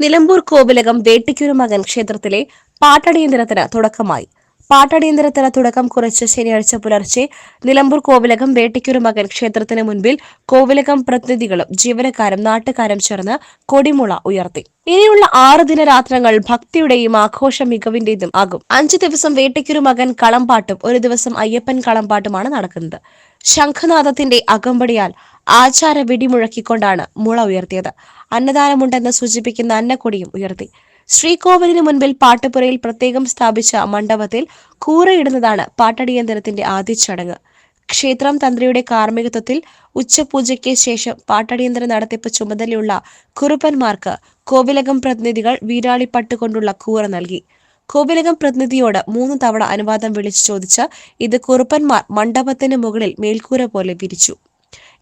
നിലമ്പൂർ കോവിലകം വേട്ടിക്കുരു മകൻ ക്ഷേത്രത്തിലെ പാട്ടടിയന്തരത്തിന് തുടക്കമായി. പാട്ടടിയന്തരത്തിന് തുടക്കം കുറിച്ച് ശനിയാഴ്ച പുലർച്ചെ നിലമ്പൂർ കോവിലകം വേട്ടിക്കുരു മകൻ ക്ഷേത്രത്തിന് മുൻപിൽ കോവിലകം പ്രതിനിധികളും ജീവനക്കാരും നാട്ടുകാരും ചേർന്ന് കൊടിമുള ഉയർത്തി. ഇനിയുള്ള ആറ് ദിനരാത്രങ്ങൾ ഭക്തിയുടെയും ആഘോഷ മികവിന്റേതും ആകും. അഞ്ചു ദിവസം വേട്ടിക്കുരു മകൻ കളംപാട്ടും ഒരു ദിവസം അയ്യപ്പൻ കളംപാട്ടുമാണ് നടക്കുന്നത്. ശംഖനാഥത്തിന്റെ അകമ്പടിയാൽ ആചാര വെടിമുഴക്കിക്കൊണ്ടാണ് മുള ഉയർത്തിയത്. അന്നദാനമുണ്ടെന്ന് സൂചിപ്പിക്കുന്ന അന്നക്കൊടിയും ഉയർത്തി. ശ്രീകോവിലിന് മുൻപിൽ പാട്ടുപുരയിൽ പ്രത്യേകം സ്ഥാപിച്ച മണ്ഡപത്തിൽ കൂറയിടുന്നതാണ് പാട്ടടിയന്തരത്തിന്റെ ആദ്യ ചടങ്ങ്. ക്ഷേത്രം തന്ത്രിയുടെ കാർമ്മികത്വത്തിൽ ഉച്ചപൂജയ്ക്ക് ശേഷം പാട്ടടിയന്തര നടത്തിപ്പ് ചുമതലയുള്ള കുറുപ്പന്മാർക്ക് കോവിലകം പ്രതിനിധികൾ വീരാളിപ്പട്ട് കൊണ്ടുള്ള കൂറ നൽകി. കോവിലകം പ്രതിനിധിയോട് മൂന്ന് തവണ അനുവാദം വിളിച്ചു ചോദിച്ച ഇത് കുറുപ്പന്മാർ മണ്ഡപത്തിന് മുകളിൽ മേൽക്കൂര പോലെ വിരിച്ചു.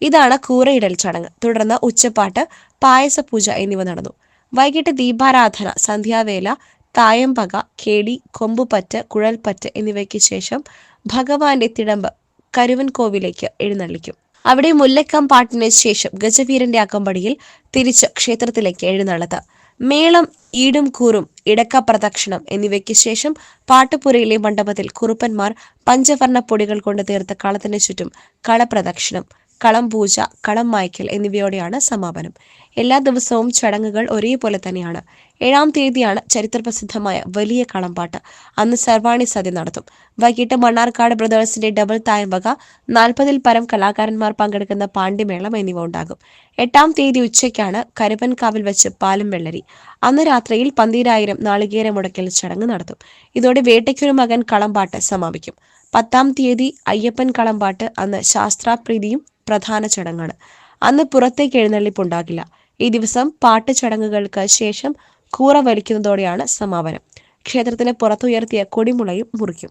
ഇതാണ് കൂറയിടൽ ചടങ്ങ്. തുടർന്ന് ഉച്ചപ്പാട്ട് പായസപൂജ എന്നിവ നടന്നു. വൈകിട്ട് ദീപാരാധന സന്ധ്യാവേല തായമ്പക കേടി കൊമ്പുപറ്റ് കുഴൽപ്പറ്റ് എന്നിവയ്ക്ക് ശേഷം ഭഗവാന്റെ തിടമ്പ് കരുവൻ കോവിലേക്ക് എഴുന്നള്ളിക്കും. അവിടെ മുല്ലക്കം പാട്ടിന് ശേഷം ഗജവീരന്റെ അകമ്പടിയിൽ തിരിച്ച് ക്ഷേത്രത്തിലേക്ക് എഴുന്നള്ളത്ത്. മേളം ഈടും കൂറും ഇടക്ക പ്രദക്ഷിണം എന്നിവയ്ക്ക് ശേഷം പാട്ടുപുരയിലെ മണ്ഡപത്തിൽ കുറുപ്പന്മാർ പഞ്ചവർണ പൊടികൾ കൊണ്ട് തീർത്ത കളത്തിന് ചുറ്റും കളപ്രദക്ഷിണം കളം പൂജ കളം മായ്ക്കൽ എന്നിവയോടെയാണ് സമാപനം. എല്ലാ ദിവസവും ചടങ്ങുകൾ ഒരേപോലെ തന്നെയാണ്. ഏഴാം തീയതിയാണ് ചരിത്രപ്രസിദ്ധമായ വലിയ കളംപാട്ട് അന്ന് സർവാണി സദ്യ നടത്തും. വൈകിട്ട് മണ്ണാർക്കാട് ബ്രദേഴ്സിന്റെ ഡബിൾ തായംവക നാൽപ്പതിൽ പരം കലാകാരന്മാർ പങ്കെടുക്കുന്ന പാണ്ഡിമേളം എന്നിവ ഉണ്ടാകും. എട്ടാം തീയതി ഉച്ചയ്ക്കാണ് കരുപ്പൻകാവിൽ വെച്ച് പാലും വെള്ളരി. അന്ന് രാത്രിയിൽ പന്തീരായിരം നാളികേര മുടക്കൽ ചടങ്ങ് നടത്തും. ഇതോടെ വേട്ടയ്ക്കൊരു മകൻ കളംപാട്ട് സമാപിക്കും. പത്താം തീയതി അയ്യപ്പൻ കളംപാട്ട് അന്ന് ശാസ്ത്രാപ്രീതിയും പ്രധാന ചടങ്ങാണ്. അന്ന് പുറത്തേക്ക് എഴുന്നള്ളിപ്പുണ്ടാകില്ല. ഈ ദിവസം പാട്ട് ചടങ്ങുകൾക്ക് ശേഷം കൂറ വലിക്കുന്നതോടെയാണ് സമാപനം. ക്ഷേത്രത്തിന് പുറത്തുയർത്തിയ കൊടിമുളയും മുറിക്കും.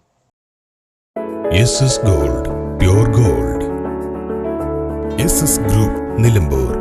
Gold gold. ഗ്രൂപ്പ് നിലമ്പൂർ.